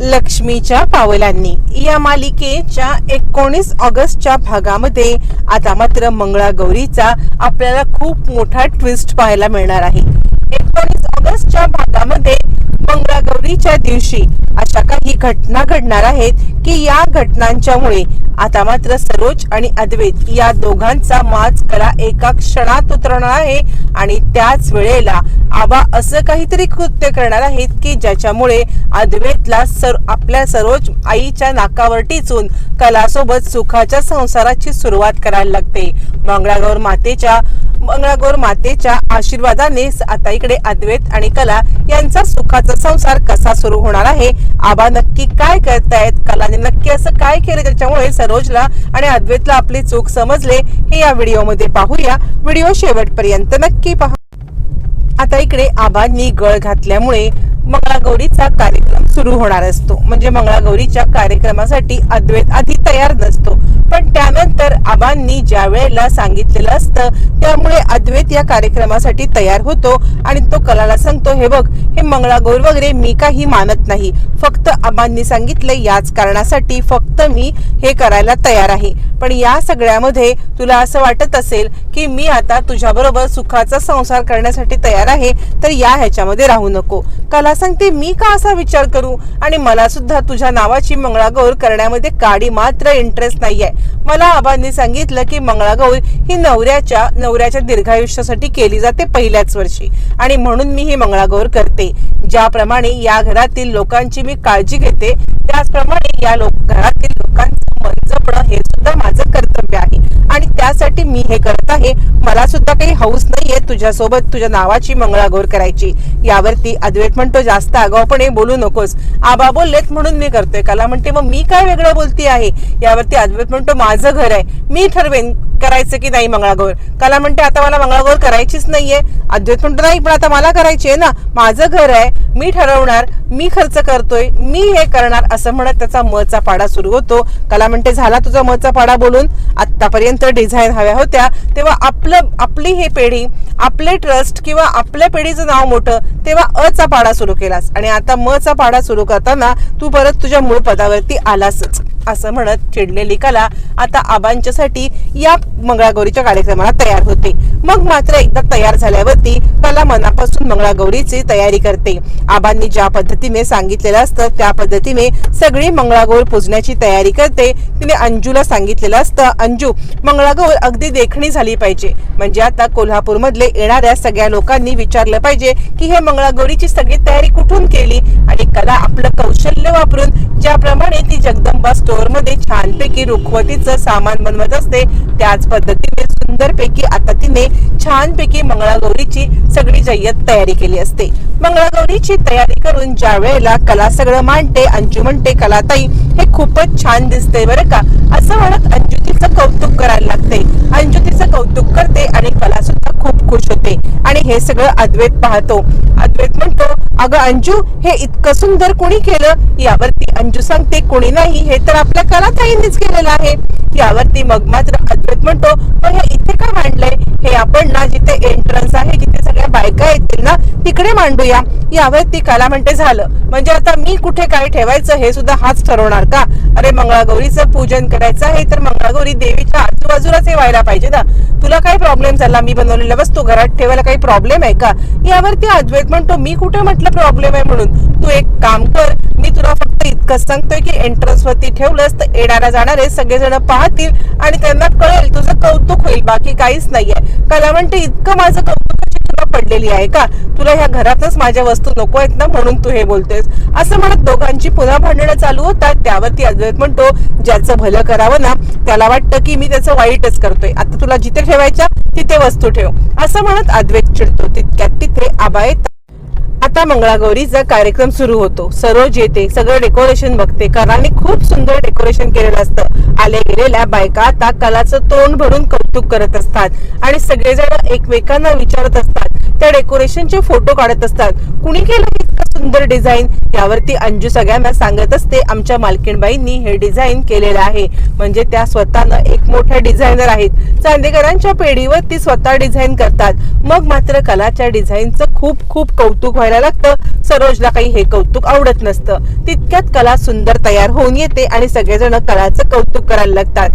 लक्ष्मीच्या पावलांनी. या मालिकेच्या एकोणीस ऑगस्टच्या भागामध्ये आता मात्र मंगळागौरीचा आपल्याला खूप मोठा ट्विस्ट पाहायला मिळणार आहे. एकोणीस ऑगस्टच्या भागामध्ये मंगळागौरीच्या दिवशी अशा काही घटना घडणार आहेत की या घटनांच्यामुळे आता मात्र सरोज आणि अद्वैत या दोघांचा माज कला एका क्षणात उतरणार आहे आणि त्याच वेळेला आबा असं काहीतरी कृत्य करणार आहेत की ज्याच्यामुळे अद्वैतला सर आपल्या सरोज आईच्या नाकावर टिचून कलासोबत सुखाच्या संसाराची सुरुवात करायला लागते. मंगळागौर मातेच्या मंगळागौर मातेच्या आशीर्वादाने आता इकडे अद्वैत आणि कला यांचा सुखाचा संसार कसा सुरू होणार आहे? आबा नक्की काय करतायत? कलाने नक्की असं काय केलं त्याच्यामुळे सरोजला आणि अद्वैतला आपली चूक समजले हे या व्हिडिओमध्ये पाहूया. व्हिडिओ शेवटपर्यंत नक्की पहा. आता इकडे आबांनी गळ घातल्यामुळे मंगळागौरीचा कार्यक्रम सुरू होणार असतो. म्हणजे मंगळागौरीच्या कार्यक्रमासाठी अद्वैत आधी तयार नसतो. पण त्यानंतर आबांनी ज्या वेळेला सांगितलेलं असतं त्यामुळे अद्वैत या कार्यक्रमासाठी तयार होतो आणि तो कलाला सांगतो हे बघ हे मंगळागौर वगैरे मी काही मानत नाही. फक्त आबांनी सांगितलं याच कारणासाठी फक्त मी हे करायला तयार आहे. पण या सगळ्यामध्ये तुला असं वाटत असेल की मी आता तुझ्याबरोबर सुखाचा संसार करण्यासाठी तयार आहे तर या ह्याच्यामध्ये राहू नको. कला सांगते मी का असा विचार करू? आणि मला सुद्धा तुझ्या नावाची मंगळागौर करण्यामध्ये काडी मात्र इंटरेस्ट नाहीये. मला आबांनी सांगितलं की मंगळागौर ही नवऱ्याच्या नवऱ्याच्या दीर्घायुष्यासाठी केली जाते पहिल्याच वर्षी. आणि म्हणून मी ही मंगळागौर करते. ज्याप्रमाणे या घरातील लोकांची मी काळजी घेते त्याचप्रमाणे या लोक घरातील लोकांचं मन जपणं हे सुद्धा माझं कर्तव्य आहे. आणि त्यासाठी मी हे करत आहे. मला सुद्धा काही हौस नाहीये तुझ्यासोबत तुझ्या नावाची मंगळागौर करायची. यावरती अद्वैत म्हणतो जास्त आगाऊपणे बोलू नकोस. आबा बोललेत म्हणून मी करतोय. कला म्हणते मग मी काय वेगळं बोलती आहे? यावरती अद्वैत म्हणतो माझं घर आहे. मी ठरवेन करायचं की नाही मंगळागौर. कला म्हणते आता मला मंगळागौर करायचीच नाहीये. अद्वैत म्हणतो नाही पण आता मला करायची आहे ना. माझं घर आहे. मी ठरवणार. मी खर्च करतोय मी हे करणार असं म्हणत त्याचा मचा पाडा सुरू होतो. कला म्हणते झाला तुझा मचा पाडा बोलून. आतापर्यंत डिझाईन हव्या होत्या. तेव्हा आपलं आपली ही पेढी आपले ट्रस्ट किंवा आपल्या पिढीचं नाव मोठं तेव्हा अचा पाडा सुरू केलास. आणि आता मचा पाडा सुरू करताना तू परत तुझ्या मूळ पदावरती आलासच. असं म्हणत चिडलेली कला आता आबांच्यासाठी या मंगळागौरीच्या कार्यक्रमाला तयार होते. मग मात्र एकदा तयार झाल्यावरती कला मनापासून मंगळागौरीची तयारी करते. आबांनी ज्या पद्धतीने सांगितलेलं असतं त्या पद्धतीने सगळी मंगळागौर पूजण्याची तयारी करते. तिने अंजूला सांगितलेलं असतं अंजू मंगळागौर अगदी देखणी झाली पाहिजे. म्हणजे आता कोल्हापूर मधले येणाऱ्या सगळ्या लोकांनी विचारलं पाहिजे की हे मंगळागौरीची सगळी तयारी कुठून केली? आणि कला आपलं कौशल्य वापरून ज्याप्रमाणे ती जगदंबा असतो स्टोअरमध्ये छानपैकी रुखवतीचं सामान बनवत असते. त्याच पद्धतीने सुंदरपैकी आता तिने छानपैकी मंगळागौरीची सगळी जय्यत तयारी केली असते. मंगळागौरीची तयारी करून ज्या वेळेला कला सगळं मांडते अंजू म्हणते कलाताई हे खूपच छान दिसते बरं का? असं म्हणत अंजू तिचं कौतुक करायला लागते. अंजू तिचं कौतुक करते आणि कला सुद्धा खूप खुश होते. आणि हे सगळं अद्वैत पाहतो. अद्वैत म्हणतो अगं अंजू हे इतकं सुंदर कोणी केलं? यावरती अंजू सांगते कोणी नाही. हे तर आपल्या कलाताईंनीच केलेलं आहे. यावरती मग मात्र अद्वैत म्हणतो. पण हे इथे काय मांडलंय? हे आपण ना जिथे एंट्रन्स आहे जिथे सगळ्या बायका येतील ना तिकडे मांडूया. यावरती काला म्हणते झालं. म्हणजे आता मी कुठे काय ठेवायचं हे सुद्धा हाच ठरवणार का? अरे मंगळागौरीचं पूजन करायचं आहे तर मंगळागौरी देवीच्या आजूबाजूलाच हे व्हायला पाहिजे ना. तुला काय प्रॉब्लेम झाला? मी बनवलेल्या वस्तू घरात ठेवायला काही प्रॉब्लेम आहे का? यावरती अद्वैत म्हणतो मी कुठे म्हटलं प्रॉब्लेम आहे म्हणून? तू एक काम कर. मी तुला फक्त इतकं सांगतोय की एंट्रन्स वरती ठेवलंस तर येणारा जाणारे सगळेजण पाहतील आणि त्यांना कळेल तुझं कौतुक होईल बाकी काहीच नाहीये. कला म्हणते इतकं माझं कौतुकाची तुला पडलेली आहे का? तुला ह्या घरातच माझ्या वस्तू नको आहेत ना म्हणून तू हे बोलतेस? असं म्हणत दोघांची पुन्हा भांडणं चालू होतात. त्यावरती अद्वैत म्हणतो ज्याचं भलं करावं ना त्याला वाटतं की मी त्याचं वाईटच करतोय. आता तुला जिथे ठेवायच्या तिथे वस्तू ठेव. असं म्हणत अद्वैत चिडतो. तितक्यात तिथे आबा येतात आता मंगळागौरीचा कार्यक्रम सुरू होतो. सरोज येते सगळं डेकोरेशन बघते. कराने खूप सुंदर डेकोरेशन केलेलं असतं. आले गेलेल्या बायका आता कलाचं तोंड भरून कौतुक करत असतात. आणि सगळेजण एकमेकांना विचारत असतात. त्या डेकोरेशनचे फोटो काढत असतात. कुणी केलं सुंदर डिझाईन यावरती अंजू सगळ्यांना सांगत असते आमच्या मालकीणबाईंनी हे डिझाईन केलेलं आहे. म्हणजे त्या स्वतःनं एक मोठ्या डिझायनर आहेत. चांदेकरांच्या पेढीवर ती स्वतः डिझाईन करतात. मग मात्र कलाच्या डिझाईनचं खूप खूप कौतुक व्हायला लागतं. सरोजला काही हे कौतुक आवडत नसतं. तितक्यात कला सुंदर तयार होऊन येते आणि सगळेजण कलाचं कौतुक करायला लागतात.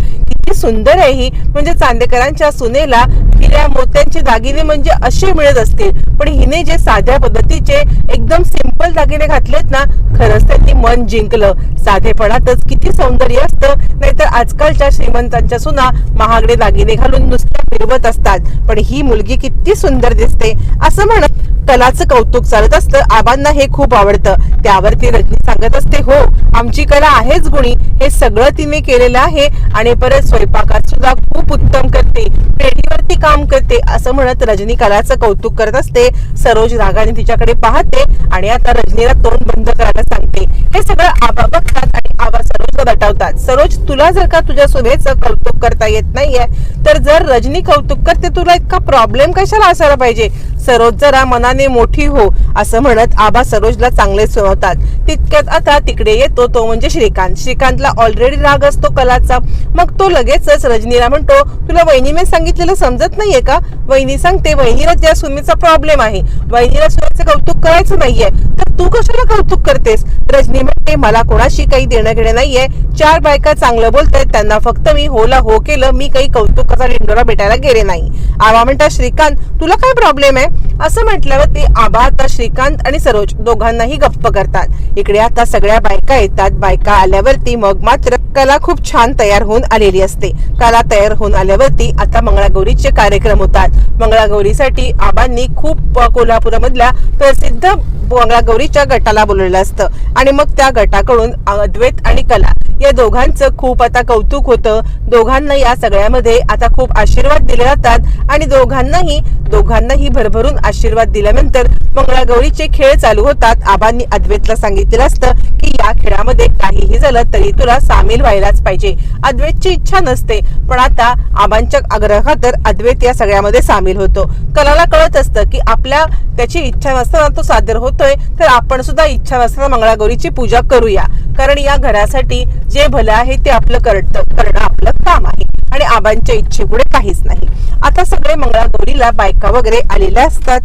किती सुंदर आहे ही. म्हणजे चांदेकरांच्या सुनेला हिऱ्या मोत्यांचे दागिने म्हणजे असे मिळत असतील. पण हिने जे साध्या पद्धतीचे एकदम सिंपल दागिने घातलेत ना खरंच त्यांनी मन जिंकलं. साधेपणातच किती सौंदर्य असतं. नाहीतर आजकालच्या श्रीमंतांच्या सुना महागडे दागिने घालून नुसत्या फिरवत असतात. पण ही मुलगी किती सुंदर दिसते. असं म्हणत कलाचं कौतुक चालत असतं. आबांना हे खूप आवडतं. त्यावरती रजनी सांगत असते हो आमची कला आहेच गुणी. हे सगळं तिने केलेलं आहे आणि परत स्वयंपाकात सुद्धा खूप उत्तम करते. पेढीवरती काम करते असं म्हणत रजनी कलाचं कौतुक करत असते. सरोज रागाने तिच्याकडे पाहते आणि आता रजनीला तोंड बंद करायला सांगते. हे सगळं आबा बघतात आणि आबा सरोजला दटावतात. सरोज तुला जर का तुझ्या सुनेचं कौतुक करता येत नाहीये तर जर रजनी कौतुक करते तुला इतका प्रॉब्लेम कशाला असायला पाहिजे? सरोज जरा मनाने मोठी हो असं म्हणत आबा सरोजला चांगले सुनावतात तितक्यात आता तिकडे येतो तो म्हणजे श्रीकांत. श्रीकांतला ऑलरेडी राग असतो कलाचा. मग तो लगेचच रजनीला म्हणतो तुला वहिनीने सांगितलेलं समजत नाहीये का? वहिनी सांगते वहिनीला त्या सुमीचा प्रॉब्लेम आहे. वहिनीला सुमीचं कौतुक करायचं नाहीये. तर तू कशाला कौतुक करतेस? रजनी म्हणते मला कोणाशी काही देणं घेणं नाहीये. चार बायका चांगलं बोलतायत. त्यांना फक्त मी होला हो केलं. मी काही कौतुकाचा डिंडोरा भेटायला गेले नाही. आवा म्हणता श्रीकांत तुला काय प्रॉब्लेम आहे? असं म्हटल्यावर ते आबा आता श्रीकांत आणि सरोज दोघांनाही गप्प करतात. इकडे आता सगळ्या बायका येतात. बायका आल्यावरती मग मात्र कला खूप छान तयार होऊन आलेली असते. कला तयार होऊन आल्यावरती आता मंगळागौरीचे कार्यक्रम होतात. मंगळागौरीसाठी आबांनी खूप कोल्हापुरामधल्या प्रसिद्ध मंगळागौरीच्या गटाला बोलवलं असतं. आणि मग त्या गटाकडून अद्वैत आणि कला या दोघांचं खूप आता कौतुक होतं. दोघांना या सगळ्यामध्ये आता खूप आशीर्वाद दिले जातात आणि दोघांनाही दोघांनाही भरभरून आशीर्वाद दिल्यानंतर मंगळागौरीचे खेळ चालू होतात. आबांनी अद्वैतला सांगितलेलं असतं की या खेळामध्ये काहीही झालं तरी तुला सामील व्हायलाच पाहिजे. अद्वैतची इच्छा नसते पण आता आबांच्या आग्रहातर अद्वैत या सगळ्यामध्ये सामील होतो. कलाला कळत असतं की आपल्या त्याची इच्छा नसताना तो सादर होतोय तर आपण सुद्धा इच्छा नसताना मंगळागौरीची पूजा करूया. कारण या घरासाठी जे भलं आहे ते आपलं करणं करणं आपलं काम आहे. आणि आबांच्या इच्छेपुढे काहीच नाही. आता सगळे मंगळागौरीला बायका वगैरे आलेल्या असतात.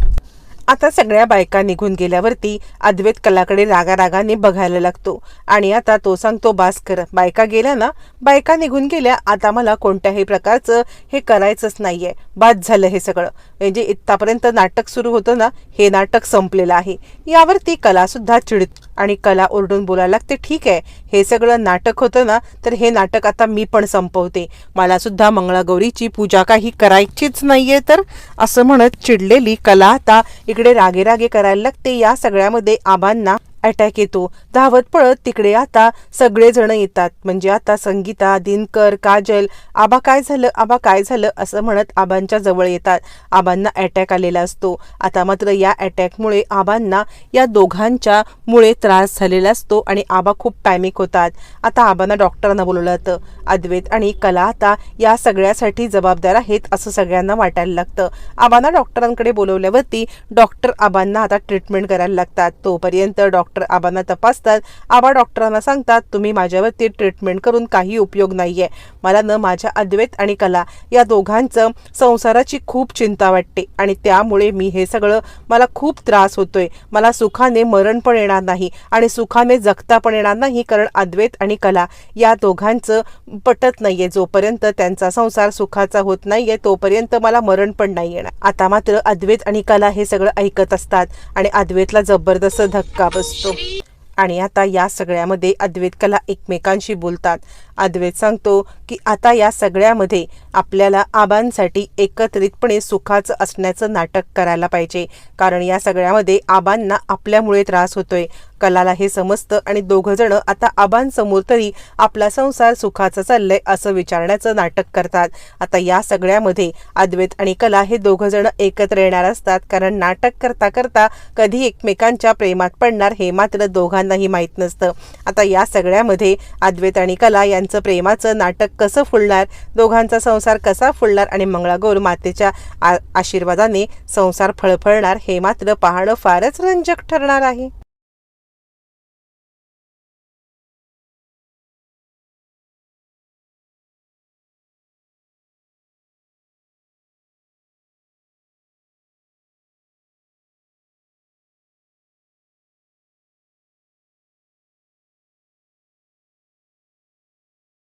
आता सगळ्या बायका निघून गेल्यावरती अद्वैत कलाकडे रागारागाने बघायला लागतो. आणि आता तो सांगतो बास कर बायका गेल्या ना? बायका निघून गेल्या. आता मला कोणत्याही प्रकारचं हे करायचंच नाहीये. बाद झालं हे सगळं. म्हणजे इथपर्यंत नाटक सुरू होतं ना हे नाटक संपलेलं आहे. यावरती ती कलासुद्धा चिड आणि कला ओरडून बोलायला लागते. ठीक आहे हे सगळं नाटक होतं ना तर हे नाटक आता मी पण संपवते. मला सुद्धा मंगळागौरीची पूजा काही करायचीच नाहीये तर असं म्हणत चिडलेली कला आता इकडे रागे रागे करायला लागते. या सगळ्यामध्ये आबांना अटॅक येतो. धावत पळत तिकडे आता सगळेजण येतात. म्हणजे आता संगीता दिनकर काजल आबा काय झालं? आबा काय झालं? असं म्हणत आबांच्या जवळ येतात. आबांना अटॅक आलेला असतो. आता मात्र या अटॅकमुळे आबांना या दोघांच्या मुळे त्रास झालेला असतो आणि आबा खूप पॅनिक होतात. आता आबांना डॉक्टरांना बोलवलं जातं. अद्वैत आणि कला आता या सगळ्यासाठी जबाबदार आहेत असं सगळ्यांना वाटायला लागतं. आबांना डॉक्टरांकडे बोलवल्यावरती डॉक्टर आबांना आता ट्रीटमेंट करायला लागतात. तोपर्यंत डॉक्टर डॉक्टर आबांना तपासतात. आबा डॉक्टरांना सांगतात तुम्ही माझ्यावरती ट्रीटमेंट करून काही उपयोग नाही आहे मला न माझ्या अद्वैत आणि कला या दोघांचं संसाराची खूप चिंता वाटते आणि त्यामुळे मी हे सगळं मला खूप त्रास होतोय. मला सुखाने मरण पण येणार नाही आणि सुखाने जगता पण येणार नाही कारण अद्वैत आणि कला या दोघांचं पटत नाहीये. जोपर्यंत त्यांचा संसार सुखाचा होत नाहीये तोपर्यंत मला मरण पण नाही येणार. आता मात्र अद्वैत आणि कला हे सगळं ऐकत असतात आणि अद्वैतला जबरदस्त धक्का बसतो. आणि आता या सगळ्यामध्ये अद्वैत कला एकमेकांशी बोलतात. अद्वैत सांगतो की आता या सगळ्यामध्ये आपल्याला आबांसाठी एकत्रितपणे सुखाचं असण्याचं नाटक करायला पाहिजे. कारण या सगळ्यामध्ये आबांना आपल्यामुळे त्रास होतोय. कलाला हे समजतं आणि दोघंजण आता आबांसमोर तरी आपला संसार सुखाचा चाललंय असं विचारण्याचं नाटक करतात. आता या सगळ्यामध्ये अद्वैत आणि कला हे दोघंजण एकत्र येणार असतात कारण नाटक करता करता कधी एकमेकांच्या प्रेमात पडणार हे मात्र दोघांनाही माहीत नसतं. आता या सगळ्यामध्ये अद्वैत आणि कला यांचं प्रेमाचं नाटक कसं फुलणार दोघांचा संसार कसा फुलणार आणि मंगळागौर मातेच्या आ आशीर्वादाने संसार फळफळणार हे मात्र पाहणं फारच रंजक ठरणार आहे.